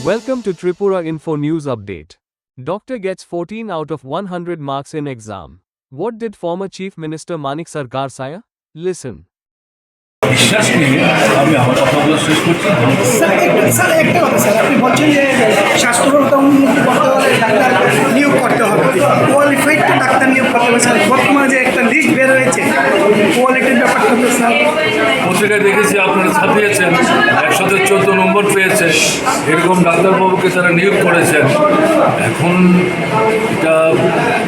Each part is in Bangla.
Welcome to Tripura Info News Update. Doctor gets 14 out of 100 marks in exam. What did former Chief Minister Manik Sarkar say? Listen. বিশ্বাস নিয়ে আমি আমার কথাগুলো শেষ করছি স্যার একটা স্যার একটা কথা স্যার আপনি বলছেন যে স্বাস্থ্যব্যবস্থা উন্নতি করতে হলে ডাক্তার নিয়োগ করতে হবে কোয়ালিফাইড তো ডাক্তার নিয়োগ করতে হবে স্যার বর্তমানে যে একটা লিস্ট বের হয়েছে ছাপিয়েছেন একসাথে চোদ্দ নম্বর পেয়েছে এরকম ডাক্তারবাবুকে তারা নিয়োগ করেছেন, এখন এটা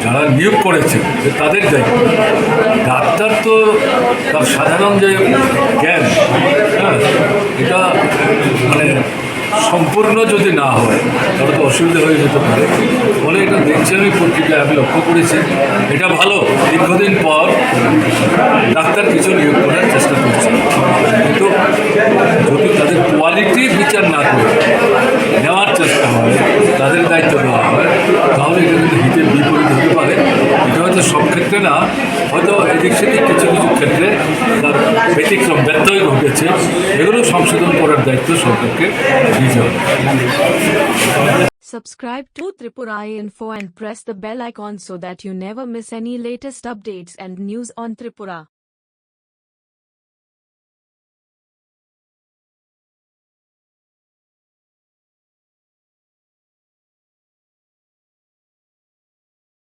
যারা নিয়োগ করেছে তাদের দায়িত্ব। ডাক্তার তো তার সাধারণ যে জ্ঞান হ্যাঁ এটা মানে সম্পূর্ণ যদি না হয়, তাহলে তো অসুবিধা হয়ে যেতে পারে। ফলে এটা দেখছি আমি পত্রিকায়, আমি লক্ষ্য করেছি। এটা ভালো, দীর্ঘদিন পর ডাক্তার কিছু নিয়োগ করার হয়তো এদিক সেদিক কিছু কিছু ক্ষেত্রে তার ব্যতিক্রম ব্যত্যয় ঘটেছে এগুলো সংশোধন করার দায়িত্ব সরকারকে দিতে হবে Subscribe to Tripura Info and press the bell icon so that you never miss any latest updates and news on Tripura.